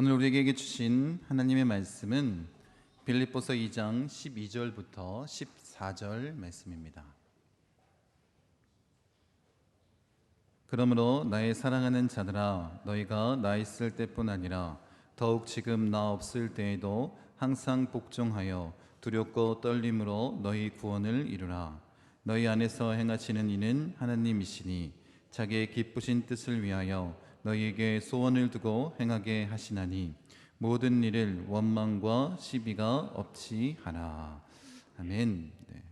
오늘 우리에게 주신 하나님의 말씀은 빌립보서 2장 12절부터 14절 말씀입니다. 그러므로 나의 사랑하는 자들아 너희가 나 있을 때뿐 아니라 더욱 지금 나 없을 때에도 항상 복종하여 두렵고 떨림으로 너희 구원을 이루라 너희 안에서 행하시는 이는 하나님이시니 자기의 기쁘신 뜻을 위하여 너희에게 소원을 두고 행하게 하시나니 모든 일을 원망과 시비가 없이 하라 아멘. 네.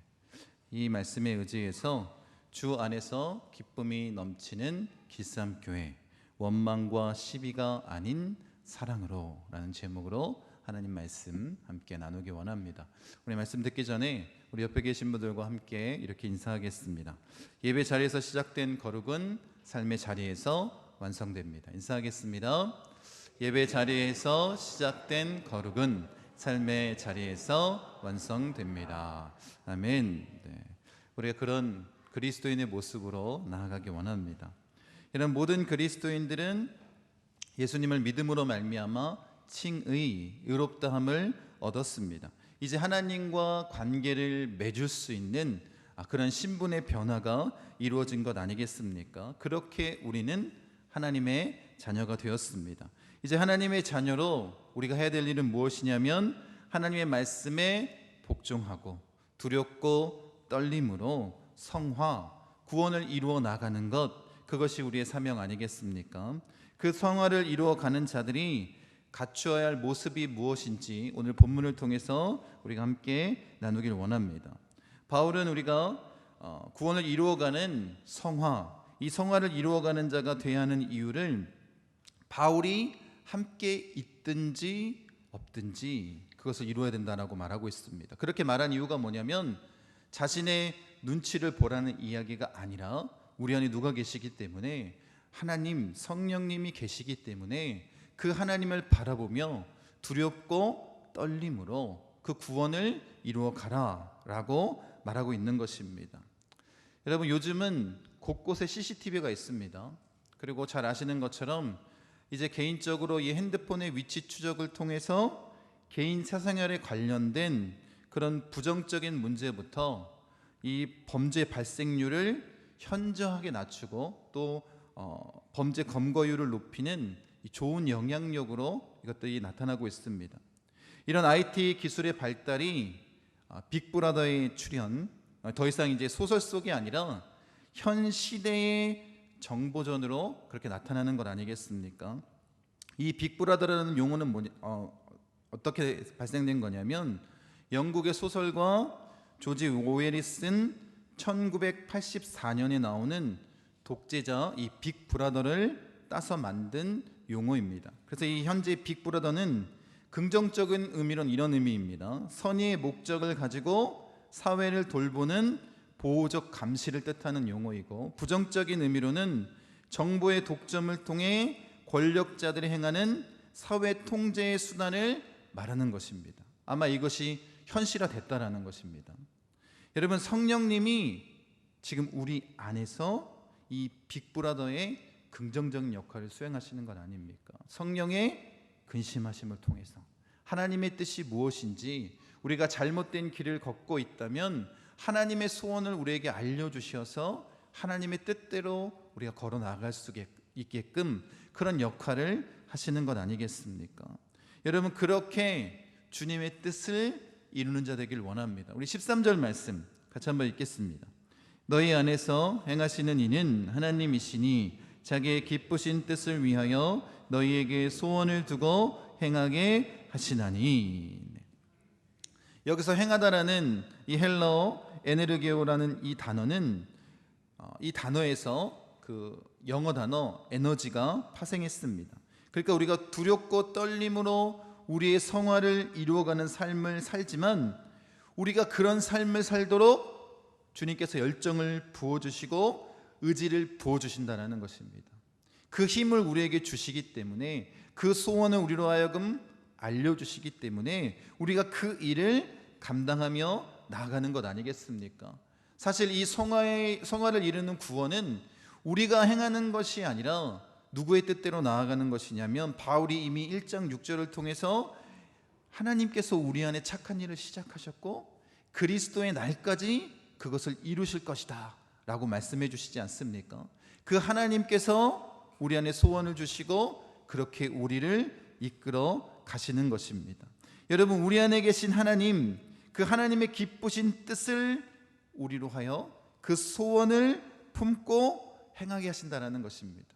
이 말씀에 의지해서 주 안에서 기쁨이 넘치는 기쌈 교회 원망과 시비가 아닌 사랑으로라는 제목으로 하나님 말씀 함께 나누기 원합니다. 우리 말씀 듣기 전에 우리 옆에 계신 분들과 함께 이렇게 인사하겠습니다. 예배 자리에서 시작된 거룩은 삶의 자리에서 완성됩니다. 인사하겠습니다. 예배 자리에서 시작된 거룩은 삶의 자리에서 완성됩니다. 아멘. 네. 우리가 그런 그리스도인의 모습으로 나아가기 원합니다. 이런 모든 그리스도인들은 예수님을 믿음으로 말미암아 칭의 의롭다함을 얻었습니다. 이제 하나님과 관계를 맺을 수 있는 아, 그런 신분의 변화가 이루어진 것 아니겠습니까? 그렇게 우리는 하나님의 자녀가 되었습니다. 이제 하나님의 자녀로 우리가 해야 될 일은 무엇이냐면 하나님의 말씀에 복종하고 두렵고 떨림으로 성화, 구원을 이루어 나가는 것 그것이 우리의 사명 아니겠습니까? 그 성화를 이루어 가는 자들이 갖추어야 할 모습이 무엇인지 오늘 본문을 통해서 우리가 함께 나누길 원합니다. 바울은 우리가 어, 구원을 이루어가는 성화, 이 성화를 이루어가는 자가 되어야 하는 이유를 바울이 함께 있든지 없든지 그것을 이루어야 된다라고 말하고 있습니다. 그렇게 말한 이유가 뭐냐면 자신의 눈치를 보라는 이야기가 아니라 우리 안에 누가 계시기 때문에 하나님 성령님이 계시기 때문에 그 하나님을 바라보며 두렵고 떨림으로 그 구원을 이루어 가라라고 말하고 있는 것입니다. 여러분 요즘은 곳곳에 CCTV가 있습니다. 그리고 잘 아시는 것처럼 이제 개인적으로 이 핸드폰의 위치 추적을 통해서 개인 사생활에 관련된 그런 부정적인 문제부터 이 범죄 발생률을 현저하게 낮추고 또 어, 범죄 검거율을 높이는 이 좋은 영향력으로 이것들이 나타나고 있습니다. 이런 IT 기술의 발달이 아, 빅브라더의 출현, 아, 더 이상 이제 소설 속이 아니라 현 시대의 정보전으로 그렇게 나타나는 것 아니겠습니까? 이 빅브라더라는 용어는 뭐냐, 어, 어떻게 발생된 거냐면 영국의 소설가 조지 오웰이 쓴 1984년에 나오는 독재자 이 빅브라더를 따서 만든 용어입니다. 그래서 이 현재 빅브라더는 긍정적인 의미로는 이런 의미입니다. 선의의 목적을 가지고 사회를 돌보는 보호적 감시를 뜻하는 용어이고 부정적인 의미로는 정보의 독점을 통해 권력자들이 행하는 사회 통제의 수단을 말하는 것입니다. 아마 이것이 현실화 됐다라는 것입니다. 여러분 성령님이 지금 우리 안에서 이 빅브라더의 긍정적인 역할을 수행하시는 것 아닙니까? 성령의 근심하심을 통해서 하나님의 뜻이 무엇인지 우리가 잘못된 길을 걷고 있다면 하나님의 소원을 우리에게 알려주셔서 하나님의 뜻대로 우리가 걸어 나갈 수 있게끔 그런 역할을 하시는 것 아니겠습니까? 여러분 그렇게 주님의 뜻을 이루는 자 되길 원합니다. 우리 13절 말씀 같이 한번 읽겠습니다. 너희 안에서 행하시는 이는 하나님이시니 자기의 기쁘신 뜻을 위하여 너희에게 소원을 두고 행하게 하시나니. 네. 여기서 행하다라는 이 헬러 에네르게오라는 이 단어는 어, 이 단어에서 그 영어 단어 에너지가 파생했습니다. 그러니까 우리가 두렵고 떨림으로 우리의 성화를 이루어가는 삶을 살지만 우리가 그런 삶을 살도록 주님께서 열정을 부어주시고 의지를 부어주신다는 것입니다. 그 힘을 우리에게 주시기 때문에 그 소원을 우리로 하여금 알려주시기 때문에 우리가 그 일을 감당하며 나아가는 것 아니겠습니까? 사실 이 성화의, 성화를 이루는 구원은 우리가 행하는 것이 아니라 누구의 뜻대로 나아가는 것이냐면 바울이 이미 1장 6절을 통해서 하나님께서 우리 안에 착한 일을 시작하셨고 그리스도의 날까지 그것을 이루실 것이다 라고 말씀해 주시지 않습니까? 그 하나님께서 우리 안에 소원을 주시고 그렇게 우리를 이끌어 가시는 것입니다. 여러분 우리 안에 계신 하나님 그 하나님의 기쁘신 뜻을 우리로 하여 그 소원을 품고 행하게 하신다라는 것입니다.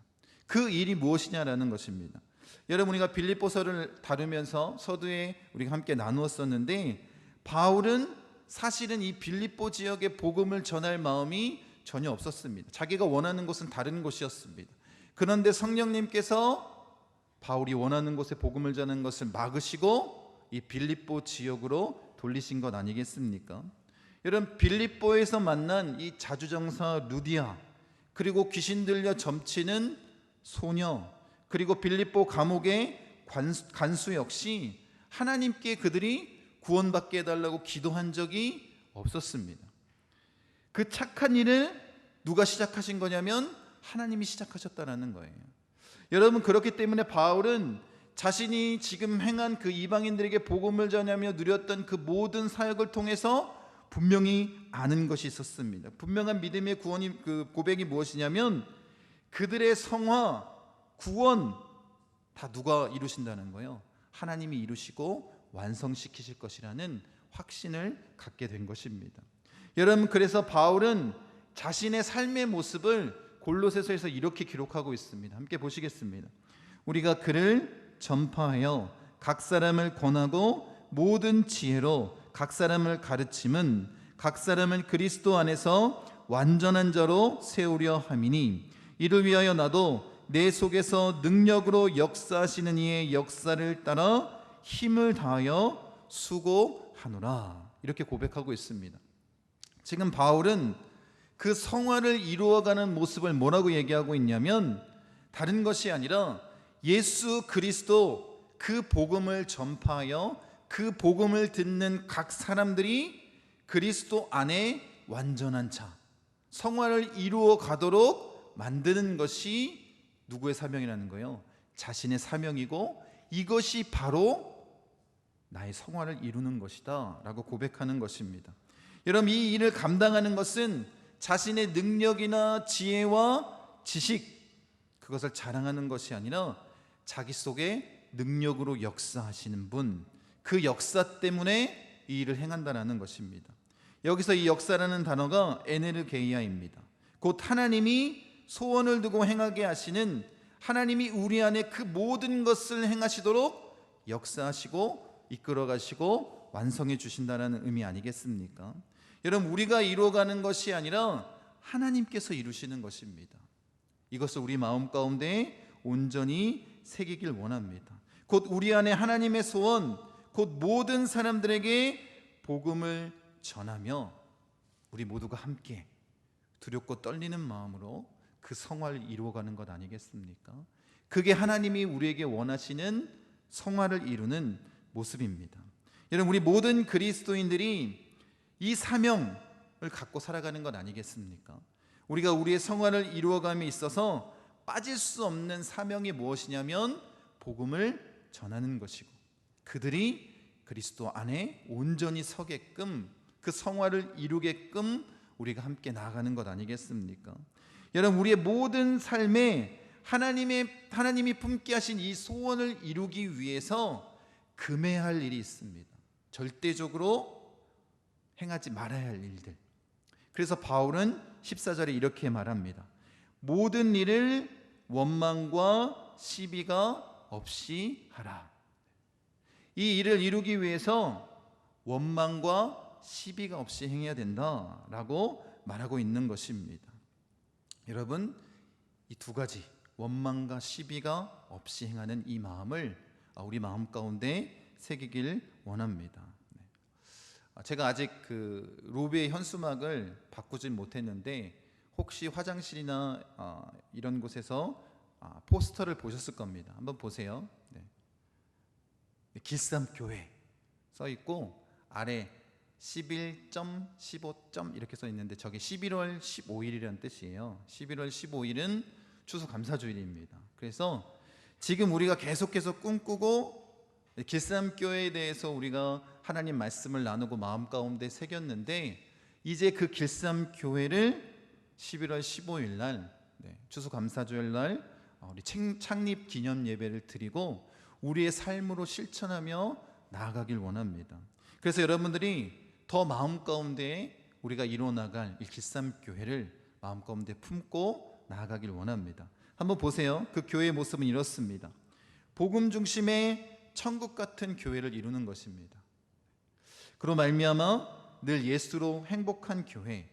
그 일이 무엇이냐라는 것입니다. 여러분 우리가 빌립보서를 다루면서 서두에 우리가 함께 나누었었는데 바울은 사실은 이 빌립보 지역의 복음을 전할 마음이 전혀 없었습니다. 자기가 원하는 곳은 다른 곳이었습니다. 그런데 성령님께서 바울이 원하는 곳에 복음을 전하는 것을 막으시고 이 빌립보 지역으로 돌리신 것 아니겠습니까? 여러분 빌립보에서 만난 이 자주정사 루디아 그리고 귀신 들려 점치는 소녀 그리고 빌립보 감옥의 관수, 간수 역시 하나님께 그들이 구원받게 해달라고 기도한 적이 없었습니다. 그 착한 일을 누가 시작하신 거냐면 하나님이 시작하셨다라는 거예요. 여러분 그렇기 때문에 바울은 자신이 지금 행한 그 이방인들에게 복음을 전하며 누렸던 그 모든 사역을 통해서 분명히 아는 것이 있었습니다. 분명한 믿음의 구원이 그 고백이 무엇이냐면 그들의 성화, 구원 다 누가 이루신다는 거예요. 하나님이 이루시고 완성시키실 것이라는 확신을 갖게 된 것입니다. 여러분 그래서 바울은 자신의 삶의 모습을 골로새서에서 이렇게 기록하고 있습니다. 함께 보시겠습니다. 우리가 그를 전파하여 각 사람을 권하고 모든 지혜로 각 사람을 가르침은 각 사람을 그리스도 안에서 완전한 자로 세우려 함이니 이를 위하여 나도 내 속에서 능력으로 역사하시는 이의 역사를 따라 힘을 다하여 수고하노라 이렇게 고백하고 있습니다. 지금 바울은 그 성화를 이루어가는 모습을 뭐라고 얘기하고 있냐면 다른 것이 아니라 예수 그리스도 그 복음을 전파하여 그 복음을 듣는 각 사람들이 그리스도 안에 완전한 자 성화를 이루어 가도록 만드는 것이 누구의 사명이라는 거예요? 자신의 사명이고 이것이 바로 나의 성화를 이루는 것이다 라고 고백하는 것입니다. 여러분 이 일을 감당하는 것은 자신의 능력이나 지혜와 지식 그것을 자랑하는 것이 아니라 자기 속에 능력으로 역사하시는 분, 그 역사 때문에 이 일을 행한다라는 것입니다. 여기서 이 역사라는 단어가 에네르게이아입니다. 곧 하나님이 소원을 두고 행하게 하시는 하나님이 우리 안에 그 모든 것을 행하시도록 역사하시고 이끌어 가시고 완성해 주신다는 의미 아니겠습니까? 여러분 우리가 이루어가는 것이 아니라 하나님께서 이루시는 것입니다. 이것을 우리 마음 가운데 온전히 새기길 원합니다. 곧 우리 안에 하나님의 소원, 곧 모든 사람들에게 복음을 전하며 우리 모두가 함께 두렵고 떨리는 마음으로 그 성화를 이루어가는 것 아니겠습니까? 그게 하나님이 우리에게 원하시는 성화를 이루는 모습입니다. 여러분 우리 모든 그리스도인들이 이 사명을 갖고 살아가는 것 아니겠습니까? 우리가 우리의 성화를 이루어감에 있어서 빠질 수 없는 사명이 무엇이냐면 복음을 전하는 것이고 그들이 그리스도 안에 온전히 서게끔 그 성화를 이루게끔 우리가 함께 나아가는 것 아니겠습니까? 여러분 우리의 모든 삶에 하나님의 하나님이 품게 하신 이 소원을 이루기 위해서 금해야 할 일이 있습니다. 절대적으로 행하지 말아야 할 일들. 그래서 바울은 14절에 이렇게 말합니다. 모든 일을 원망과 시비가 없이 하라. 이 일을 이루기 위해서 원망과 시비가 없이 행해야 된다라고 말하고 있는 것입니다. 여러분 이 두 가지 원망과 시비가 없이 행하는 이 마음을 우리 마음 가운데 새기길 원합니다. 네. 아, 제가 아직 그 로비의 현수막을 바꾸진 못했는데 혹시 화장실이나 아, 이런 곳에서 아, 포스터를 보셨을 겁니다. 한번 보세요. 네. 길쌈 교회 써 있고 아래 11.15. 이렇게 써 있는데 저게 11월 15일이라는 뜻이에요. 11월 15일은 추수감사주일입니다. 그래서 지금 우리가 계속해서 꿈꾸고 길쌈교회에 대해서 우리가 하나님 말씀을 나누고 마음 가운데 새겼는데 이제 그 길쌈교회를 11월 15일 날 네, 추수감사주일 날 어, 우리 창- 창립 기념 예배를 드리고 우리의 삶으로 실천하며 나아가길 원합니다. 그래서 여러분들이 더 마음 가운데 우리가 이루어 나갈 이 길쌈교회를 마음 가운데 품고 나아가길 원합니다. 한번 보세요. 그 교회의 모습은 이렇습니다. 복음 중심의 천국 같은 교회를 이루는 것입니다. 그로 말미암아 늘 예수로 행복한 교회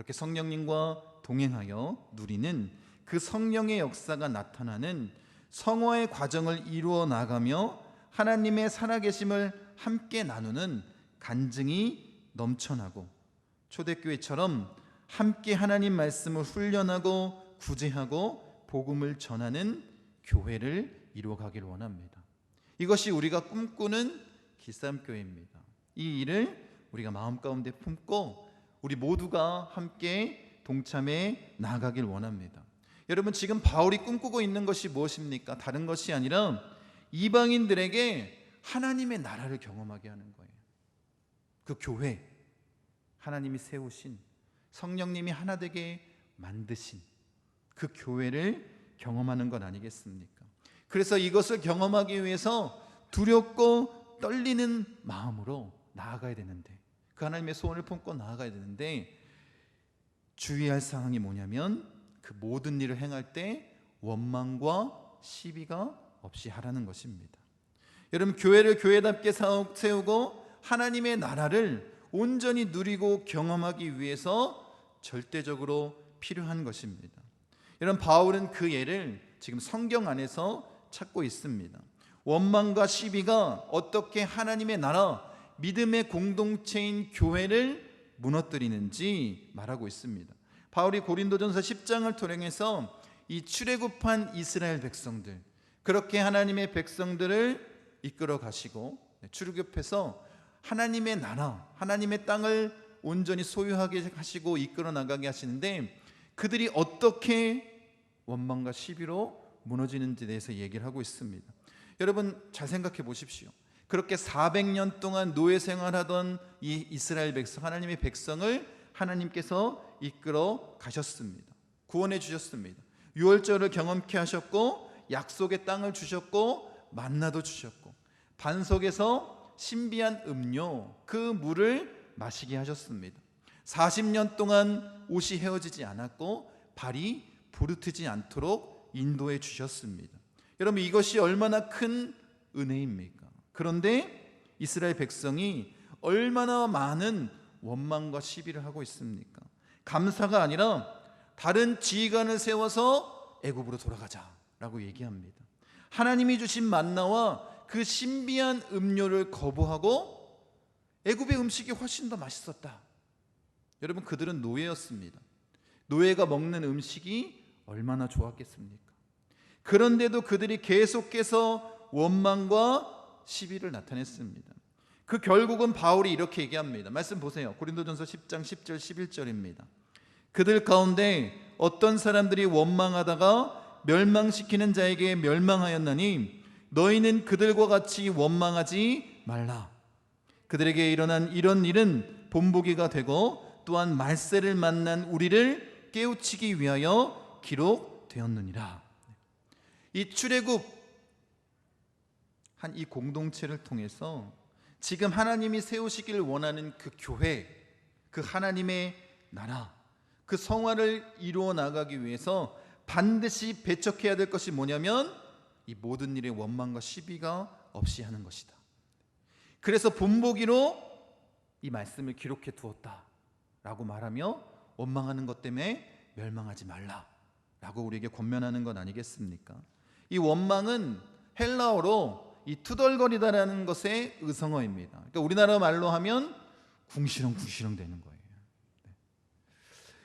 그렇게 성령님과 동행하여 누리는 그 성령의 역사가 나타나는 성화의 과정을 이루어 나가며 하나님의 살아계심을 함께 나누는 간증이 넘쳐나고 초대교회처럼 함께 하나님 말씀을 훈련하고 구제하고 복음을 전하는 교회를 이루어 가길 원합니다. 이것이 우리가 꿈꾸는 기쌈교회입니다. 이 일을 우리가 마음 가운데 품고 우리 모두가 함께 동참해 나가길 원합니다. 여러분 지금 바울이 꿈꾸고 있는 것이 무엇입니까? 다른 것이 아니라 이방인들에게 하나님의 나라를 경험하게 하는 거예요. 그 교회 하나님이 세우신 성령님이 하나 되게 만드신 그 교회를 경험하는 것 아니겠습니까? 그래서 이것을 경험하기 위해서 두렵고 떨리는 마음으로 나아가야 되는데 그 하나님의 소원을 품고 나아가야 되는데 주의할 사항이 뭐냐면 그 모든 일을 행할 때 원망과 시비가 없이 하라는 것입니다. 여러분 교회를 교회답게 세우고 하나님의 나라를 온전히 누리고 경험하기 위해서 절대적으로 필요한 것입니다. 여러분 바울은 그 예를 지금 성경 안에서 찾고 있습니다. 원망과 시비가 어떻게 하나님의 나라 믿음의 공동체인 교회를 무너뜨리는지 말하고 있습니다. 바울이 고린도전서 10장을 토령해서 이 출애굽한 이스라엘 백성들 그렇게 하나님의 백성들을 이끌어 가시고 출애굽해서 하나님의 나라, 하나님의 땅을 온전히 소유하게 하시고 이끌어 나가게 하시는데 그들이 어떻게 원망과 시비로 무너지는지에 대해서 얘기를 하고 있습니다. 여러분 잘 생각해 보십시오. 그렇게 400년 동안 노예 생활하던 이 이스라엘 백성, 하나님의 백성을 하나님께서 이끌어 가셨습니다. 구원해 주셨습니다. 유월절을 경험케 하셨고 약속의 땅을 주셨고 만나도 주셨고 반석에서 신비한 음료 그 물을 마시게 하셨습니다. 40년 동안 옷이 헤어지지 않았고 발이 부르트지 않도록 인도해 주셨습니다. 여러분 이것이 얼마나 큰 은혜입니까? 그런데 이스라엘 백성이 얼마나 많은 원망과 시비를 하고 있습니까? 감사가 아니라 다른 지휘관을 세워서 애굽으로 돌아가자라고 얘기합니다. 하나님이 주신 만나와 그 신비한 음료를 거부하고 애굽의 음식이 훨씬 더 맛있었다. 여러분 그들은 노예였습니다. 노예가 먹는 음식이 얼마나 좋았겠습니까? 그런데도 그들이 계속해서 원망과 시비를 나타냈습니다. 그 결국은 바울이 이렇게 얘기합니다. 말씀 보세요. 고린도전서 10장 10절 11절입니다. 그들 가운데 어떤 사람들이 원망하다가 멸망시키는 자에게 멸망하였나니 너희는 그들과 같이 원망하지 말라. 그들에게 일어난 이런 일은 본보기가 되고 또한 말세를 만난 우리를 깨우치기 위하여 기록되었느니라. 이 출애굽 한 이 공동체를 통해서 지금 하나님이 세우시길 원하는 그 교회, 그 하나님의 나라, 그 성화를 이루어 나가기 위해서 반드시 배척해야 될 것이 뭐냐면 이 모든 일에 원망과 시비가 없이 하는 것이다. 그래서 본보기로 이 말씀을 기록해 두었다 라고 말하며 원망하는 것 때문에 멸망하지 말라 라고 우리에게 권면하는 것 아니겠습니까? 이 원망은 헬라어로 이 투덜거리다라는 것의 의성어입니다. 그러니까 우리나라 말로 하면 궁시렁궁시렁 되는 거예요. 네.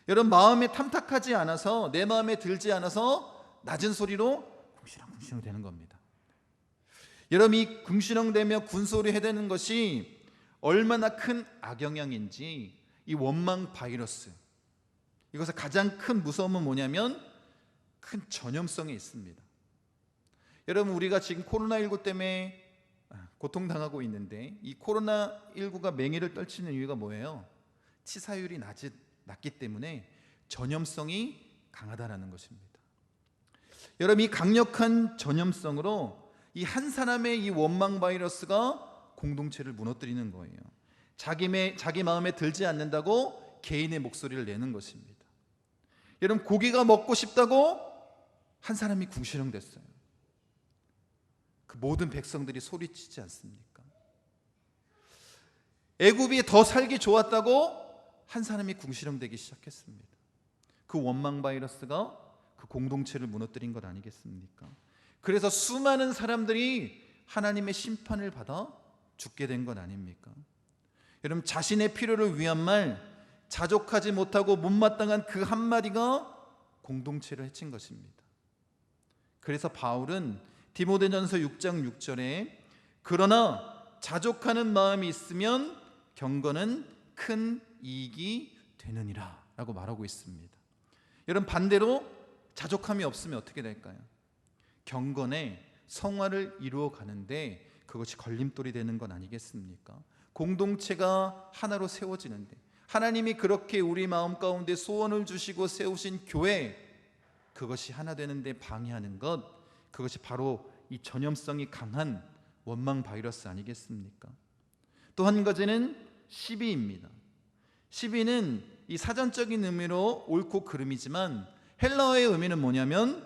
여러분 마음에 탐탁하지 않아서 내 마음에 들지 않아서 낮은 소리로 궁시렁궁시렁 되는 겁니다. 여러분 이 궁시렁대며 군소리 해대는 것이 얼마나 큰 악영향인지 이 원망 바이러스 이것의 가장 큰 무서움은 뭐냐면 큰 전염성이 있습니다. 여러분 우리가 지금 코로나19 때문에 고통당하고 있는데 이 코로나19가 맹위를 떨치는 이유가 뭐예요? 치사율이 낮이, 낮기 때문에 전염성이 강하다라는 것입니다. 여러분 이 강력한 전염성으로 이 한 사람의 이 원망 바이러스가 공동체를 무너뜨리는 거예요. 자기, 매, 자기 마음에 들지 않는다고 개인의 목소리를 내는 것입니다. 여러분 고기가 먹고 싶다고 한 사람이 궁시렁댔어요. 그 모든 백성들이 소리치지 않습니까? 애굽이 더 살기 좋았다고 한 사람이 궁시렁대기 시작했습니다. 그 원망 바이러스가 그 공동체를 무너뜨린 것 아니겠습니까? 그래서 수많은 사람들이 하나님의 심판을 받아 죽게 된 것 아닙니까? 여러분 자신의 필요를 위한 말 자족하지 못하고 못마땅한 그 한마디가 공동체를 해친 것입니다. 그래서 바울은 디모데전서 6장 6절에 그러나 자족하는 마음이 있으면 경건은 큰 이익이 되느니라라고 말하고 있습니다. 여러분 반대로 자족함이 없으면 어떻게 될까요? 경건의 성화를 이루어 가는데 그것이 걸림돌이 되는 건 아니겠습니까? 공동체가 하나로 세워지는데 하나님이 그렇게 우리 마음 가운데 소원을 주시고 세우신 교회 그것이 하나 되는데 방해하는 것 그것이 바로 이 전염성이 강한 원망 바이러스 아니겠습니까? 또 한 가지는 시비입니다. 시비는 이 사전적인 의미로 옳고 그름이지만 헬라어의 의미는 뭐냐면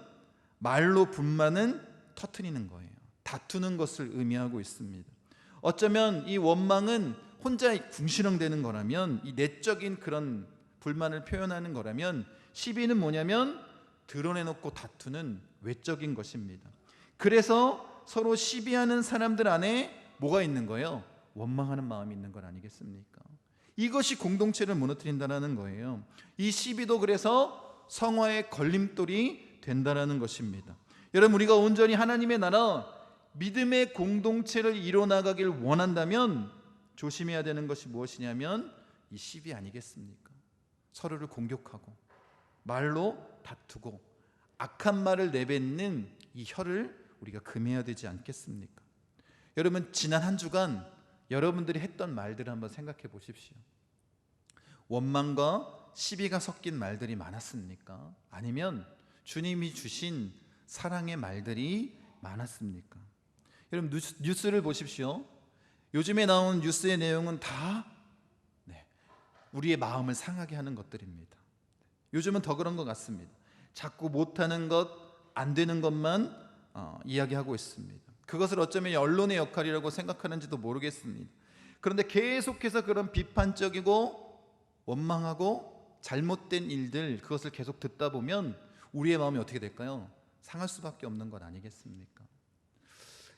말로 분만은 터트리는 거예요. 다투는 것을 의미하고 있습니다. 어쩌면 이 원망은 혼자 궁시렁대는 거라면 이 내적인 그런 불만을 표현하는 거라면 시비는 뭐냐면 드러내놓고 다투는 외적인 것입니다. 그래서 서로 시비하는 사람들 안에 뭐가 있는 거예요? 원망하는 마음이 있는 건 아니겠습니까? 이것이 공동체를 무너뜨린다는 거예요. 이 시비도 그래서 성화의 걸림돌이 된다는 것입니다. 여러분 우리가 온전히 하나님의 나라 믿음의 공동체를 이뤄나가길 원한다면 조심해야 되는 것이 무엇이냐면 이 시비 아니겠습니까? 서로를 공격하고 말로 다투고 악한 말을 내뱉는 이 혀를 우리가 금해야 되지 않겠습니까? 여러분 지난 한 주간 여러분들이 했던 말들을 한번 생각해 보십시오. 원망과 시비가 섞인 말들이 많았습니까? 아니면 주님이 주신 사랑의 말들이 많았습니까? 여러분 뉴스, 를 보십시오. 요즘에 나온 뉴스의 내용은 다 네, 우리의 마음을 상하게 하는 것들입니다. 요즘은 더 그런 것 같습니다. 자꾸 못하는 것, 안 되는 것만 어, 이야기하고 있습니다. 그것을 어쩌면 언론의 역할이라고 생각하는지도 모르겠습니다. 그런데 계속해서 그런 비판적이고 원망하고 잘못된 일들 그것을 계속 듣다 보면 우리의 마음이 어떻게 될까요? 상할 수밖에 없는 것 아니겠습니까?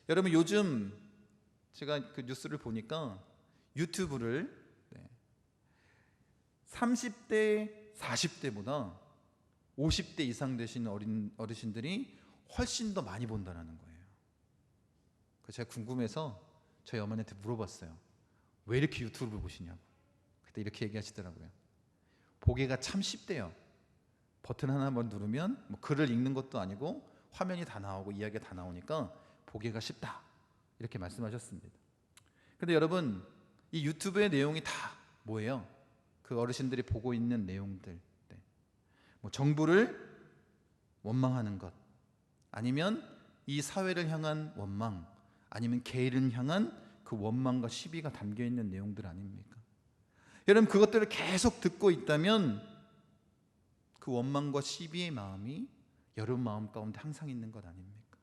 여러분 요즘 제가 그 뉴스를 보니까 유튜브를 30대, 40대보다 50대 이상 되신 어린 어르신들이 훨씬 더 많이 본다는 거예요. 그래서 제가 궁금해서 저희 어머니한테 물어봤어요. 왜 이렇게 유튜브를 보시냐고. 그때 이렇게 얘기하시더라고요. 보기가 참 쉽대요. 버튼 하나 한번 누르면 뭐 글을 읽는 것도 아니고 화면이 다 나오고 이야기가 다 나오니까 보기가 쉽다. 이렇게 말씀하셨습니다. 근데 여러분 이 유튜브의 내용이 다 뭐예요? 그 어르신들이 보고 있는 내용들. 네. 뭐 정부를 원망하는 것, 아니면 이 사회를 향한 원망, 아니면 개인을 향한 그 원망과 시비가 담겨 있는 내용들 아닙니까? 여러분 그것들을 계속 듣고 있다면 그 원망과 시비의 마음이 여러분 마음 가운데 항상 있는 것 아닙니까?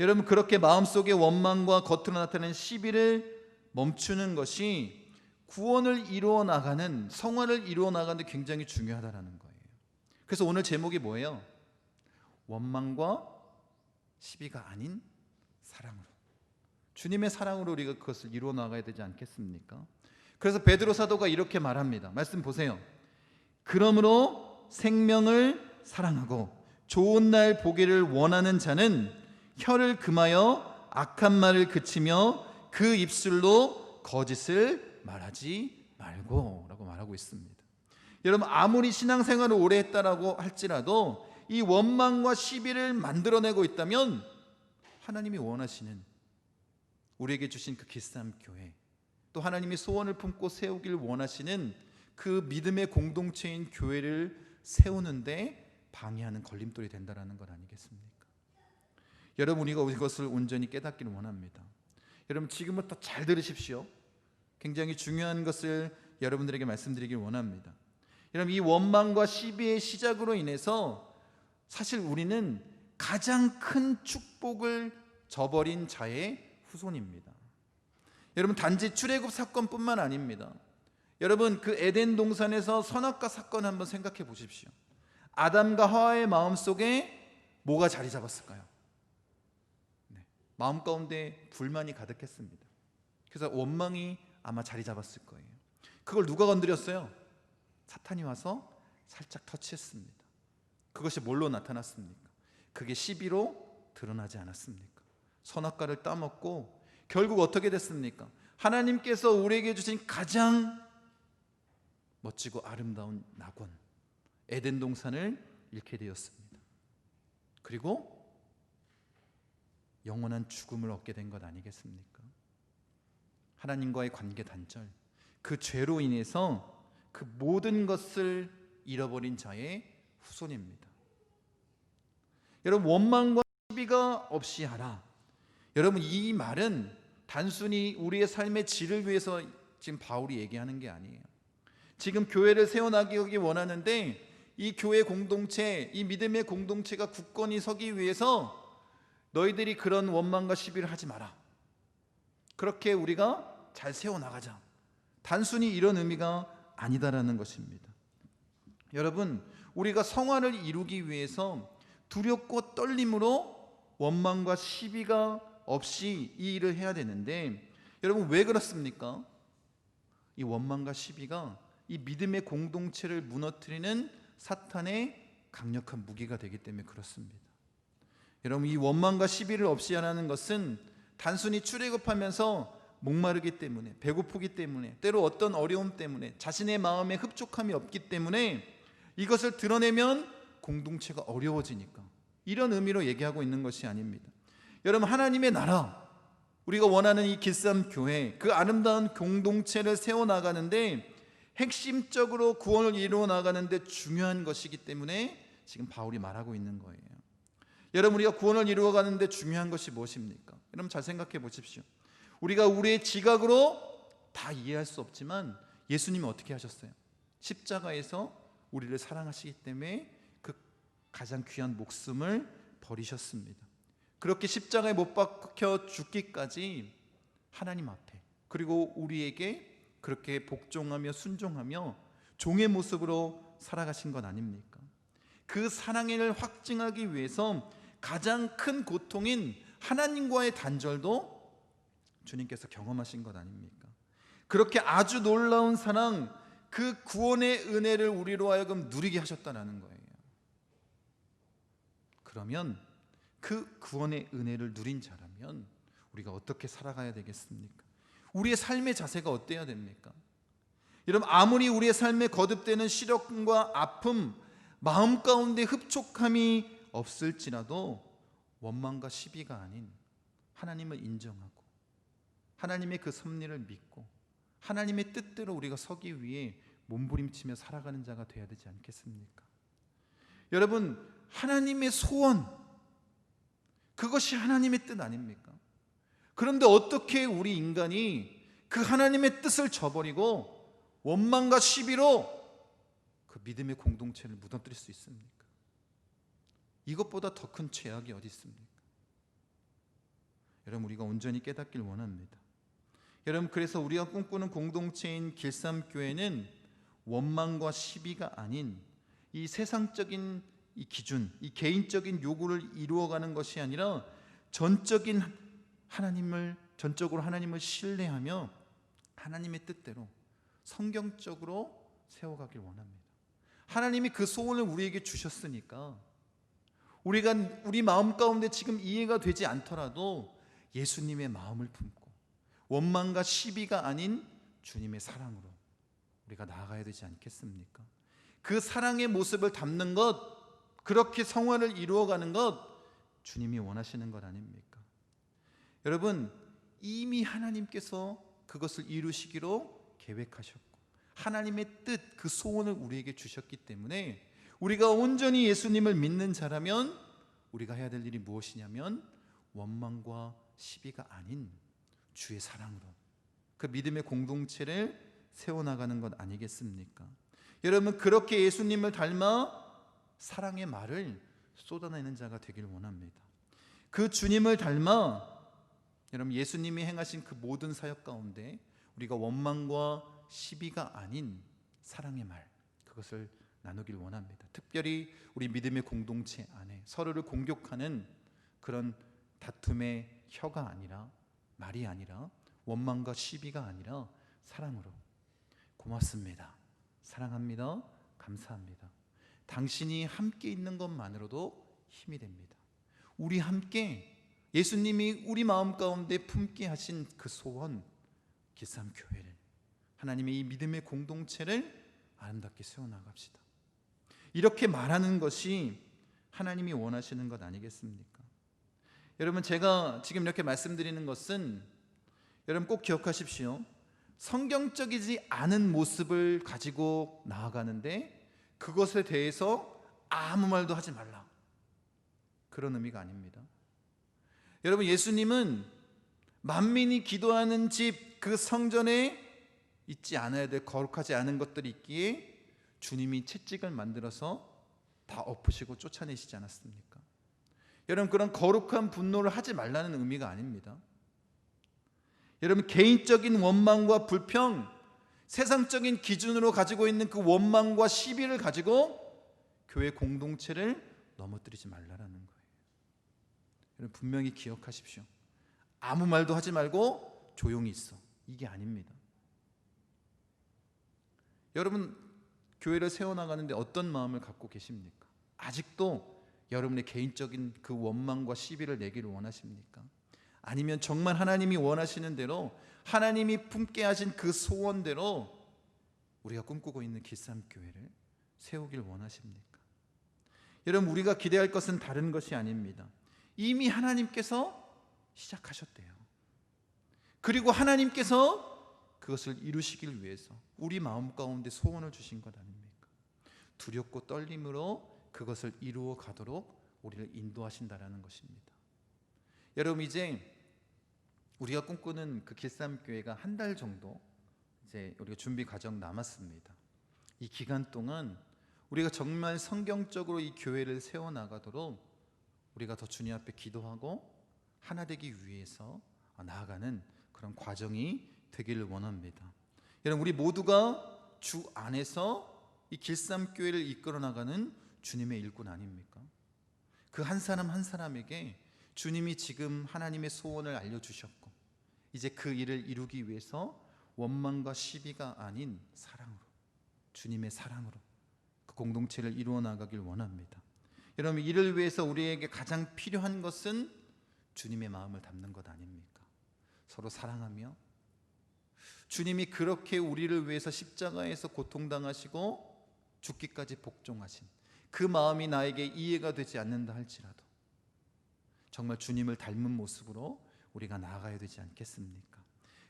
여러분 그렇게 마음속에 원망과 겉으로 나타나는 시비를 멈추는 것이 구원을 이루어 나가는 성화를 이루어 나가는데 굉장히 중요하다라는 거예요. 그래서 오늘 제목이 뭐예요? 원망과 시비가 아닌 사랑으로. 주님의 사랑으로 우리가 그것을 이루어 나가야 되지 않겠습니까? 그래서 베드로 사도가 이렇게 말합니다. 말씀 보세요. 그러므로 생명을 사랑하고 좋은 날 보기를 원하는 자는 혀를 금하여 악한 말을 그치며 그 입술로 거짓을 말하지 말고라고 말하고 있습니다. 여러분 아무리 신앙생활을 오래 했다라고 할지라도 이 원망과 시비를 만들어내고 있다면 하나님이 원하시는 우리에게 주신 그 기싸움 교회 또 하나님이 소원을 품고 세우길 원하시는 그 믿음의 공동체인 교회를 세우는데 방해하는 걸림돌이 된다라는 것 아니겠습니까? 여러분 우리가 이것을 온전히 깨닫기를 원합니다. 여러분 지금부터 잘 들으십시오. 굉장히 중요한 것을 여러분들에게 말씀드리길 원합니다. 여러분 이 원망과 시비의 시작으로 인해서 사실 우리는 가장 큰 축복을 저버린 자의 후손입니다. 여러분 단지 출애굽 사건뿐만 아닙니다. 여러분 그 에덴 동산에서 선악과 사건 한번 생각해 보십시오. 아담과 하와의 마음 속에 뭐가 자리 잡았을까요? 네, 마음 가운데 불만이 가득했습니다. 그래서 원망이 아마 자리 잡았을 거예요. 그걸 누가 건드렸어요? 사탄이 와서 살짝 터치했습니다. 그것이 뭘로 나타났습니까? 그게 시비로 드러나지 않았습니까? 선악과를 따먹고 결국 어떻게 됐습니까? 하나님께서 우리에게 주신 가장 멋지고 아름다운 낙원 에덴 동산을 잃게 되었습니다. 그리고 영원한 죽음을 얻게 된 것 아니겠습니까? 하나님과의 관계 단절, 그 죄로 인해서 그 모든 것을 잃어버린 자의 후손입니다. 여러분 원망과 시비가 없이 하라. 여러분 이 말은 단순히 우리의 삶의 질을 위해서 지금 바울이 얘기하는 게 아니에요. 지금 교회를 세워나가기 원하는데 이 교회 공동체, 이 믿음의 공동체가 굳건히 서기 위해서 너희들이 그런 원망과 시비를 하지 마라. 그렇게 우리가 잘 세워나가자. 단순히 이런 의미가 아니다라는 것입니다. 여러분, 우리가 성화를 이루기 위해서 두렵고 떨림으로 원망과 시비가 없이 이 일을 해야 되는데 여러분 왜 그렇습니까? 이 원망과 시비가 이 믿음의 공동체를 무너뜨리는 사탄의 강력한 무기가 되기 때문에 그렇습니다. 여러분 이 원망과 시비를 없이 하라는 것은 단순히 출애굽하면서 목마르기 때문에 배고프기 때문에 때로 어떤 어려움 때문에 자신의 마음에 흡족함이 없기 때문에 이것을 드러내면 공동체가 어려워지니까 이런 의미로 얘기하고 있는 것이 아닙니다. 여러분 하나님의 나라 우리가 원하는 이 길쌈 교회 그 아름다운 공동체를 세워 나가는데 핵심적으로 구원을 이루어 나가는데 중요한 것이기 때문에 지금 바울이 말하고 있는 거예요. 여러분 우리가 구원을 이루어 가는데 중요한 것이 무엇입니까? 여러분 잘 생각해 보십시오. 우리가 우리의 지각으로 다 이해할 수 없지만 예수님이 어떻게 하셨어요? 십자가에서 우리를 사랑하시기 때문에 그 가장 귀한 목숨을 버리셨습니다. 그렇게 십자가에 못 박혀 죽기까지 하나님 앞에 그리고 우리에게 그렇게 복종하며 순종하며 종의 모습으로 살아가신 것 아닙니까? 그 사랑을 확증하기 위해서 가장 큰 고통인 하나님과의 단절도 주님께서 경험하신 것 아닙니까? 그렇게 아주 놀라운 사랑, 그 구원의 은혜를 우리로 하여금 누리게 하셨다는 거예요. 그러면 그 구원의 은혜를 누린 자라면 우리가 어떻게 살아가야 되겠습니까? 우리의 삶의 자세가 어때야 됩니까? 여러분 아무리 우리의 삶에 거듭되는 시련과 아픔, 마음 가운데 흡족함이 없을지라도 원망과 시비가 아닌 하나님을 인정하고 하나님의 그 섭리를 믿고 하나님의 뜻대로 우리가 서기 위해 몸부림치며 살아가는 자가 되어야 되지 않겠습니까? 여러분 하나님의 소원 그것이 하나님의 뜻 아닙니까? 그런데 어떻게 우리 인간이 그 하나님의 뜻을 저버리고 원망과 시비로 그 믿음의 공동체를 무너뜨릴 수 있습니까? 이것보다 더 큰 죄악이 어디 있습니까? 여러분 우리가 온전히 깨닫길 원합니다. 여러분 그래서 우리가 꿈꾸는 공동체인 길쌈교회는 원망과 시비가 아닌 이 세상적인 이 기준, 이 개인적인 요구를 이루어가는 것이 아니라 전적인 하나님을 전적으로 하나님을 신뢰하며 하나님의 뜻대로 성경적으로 세워가길 원합니다. 하나님이 그 소원을 우리에게 주셨으니까 우리가 우리 마음 가운데 지금 이해가 되지 않더라도 예수님의 마음을 품고 원망과 시비가 아닌 주님의 사랑으로 우리가 나아가야 되지 않겠습니까? 그 사랑의 모습을 담는 것 그렇게 성화를 이루어가는 것 주님이 원하시는 것 아닙니까? 여러분 이미 하나님께서 그것을 이루시기로 계획하셨고 하나님의 뜻 그 소원을 우리에게 주셨기 때문에 우리가 온전히 예수님을 믿는 자라면 우리가 해야 될 일이 무엇이냐면 원망과 시비가 아닌 주의 사랑으로 그 믿음의 공동체를 세워나가는 것 아니겠습니까? 여러분 그렇게 예수님을 닮아 사랑의 말을 쏟아내는 자가 되길 원합니다. 그 주님을 닮아 여러분 예수님이 행하신 그 모든 사역 가운데 우리가 원망과 시비가 아닌 사랑의 말 그것을 나누길 원합니다. 특별히 우리 믿음의 공동체 안에 서로를 공격하는 그런 다툼의 혀가 아니라 말이 아니라 원망과 시비가 아니라 사랑으로 고맙습니다. 사랑합니다. 감사합니다. 당신이 함께 있는 것만으로도 힘이 됩니다. 우리 함께 예수님이 우리 마음 가운데 품게 하신 그 소원 기삼 교회를 하나님의 이 믿음의 공동체를 아름답게 세워 나갑시다. 이렇게 말하는 것이 하나님이 원하시는 것 아니겠습니까? 여러분 제가 지금 이렇게 말씀드리는 것은 여러분 꼭 기억하십시오. 성경적이지 않은 모습을 가지고 나아가는데 그것에 대해서 아무 말도 하지 말라. 그런 의미가 아닙니다. 여러분 예수님은 만민이 기도하는 집 그 성전에 있지 않아야 될 거룩하지 않은 것들이 있기에 주님이 채찍을 만들어서 다 엎으시고 쫓아내시지 않았습니까? 여러분 그런 거룩한 분노를 하지 말라는 의미가 아닙니다. 여러분 개인적인 원망과 불평, 세상적인 기준으로 가지고 있는 그 원망과 시비를 가지고 교회 공동체를 넘어뜨리지 말라라는 거예요. 여러분 분명히 기억하십시오. 아무 말도 하지 말고 조용히 있어. 이게 아닙니다. 여러분 교회를 세워 나가는데 어떤 마음을 갖고 계십니까? 아직도 여러분의 개인적인 그 원망과 시비를 내기를 원하십니까? 아니면 정말 하나님이 원하시는 대로 하나님이 품게 하신 그 소원대로 우리가 꿈꾸고 있는 기삼 교회를 세우길 원하십니까? 여러분 우리가 기대할 것은 다른 것이 아닙니다. 이미 하나님께서 시작하셨대요. 그리고 하나님께서 그것을 이루시길 위해서 우리 마음 가운데 소원을 주신 것 아닙니까? 두렵고 떨림으로 그것을 이루어 가도록 우리를 인도하신다라는 것입니다. 여러분 이제 우리가 꿈꾸는 그 길쌈 교회가 한 달 정도 이제 우리가 준비 과정 남았습니다. 이 기간 동안 우리가 정말 성경적으로 이 교회를 세워 나가도록 우리가 더 주님 앞에 기도하고 하나 되기 위해서 나아가는 그런 과정이 되기를 원합니다. 여러분 우리 모두가 주 안에서 이 길쌈 교회를 이끌어 나가는 주님의 일꾼 아닙니까? 그 한 사람 한 사람에게 주님이 지금 하나님의 소원을 알려 주셨고 이제 그 일을 이루기 위해서 원망과 시비가 아닌 사랑으로 주님의 사랑으로 그 공동체를 이루어 나가길 원합니다. 여러분 이를 위해서 우리에게 가장 필요한 것은 주님의 마음을 담는 것 아닙니까? 서로 사랑하며 주님이 그렇게 우리를 위해서 십자가에서 고통당하시고 죽기까지 복종하신 그 마음이 나에게 이해가 되지 않는다 할지라도 정말 주님을 닮은 모습으로 우리가 나아가야 되지 않겠습니까?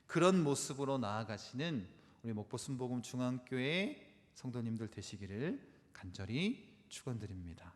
그런 모습으로 나아가시는 우리 목포 순복음 중앙교회 성도님들 되시기를 간절히 축원드립니다.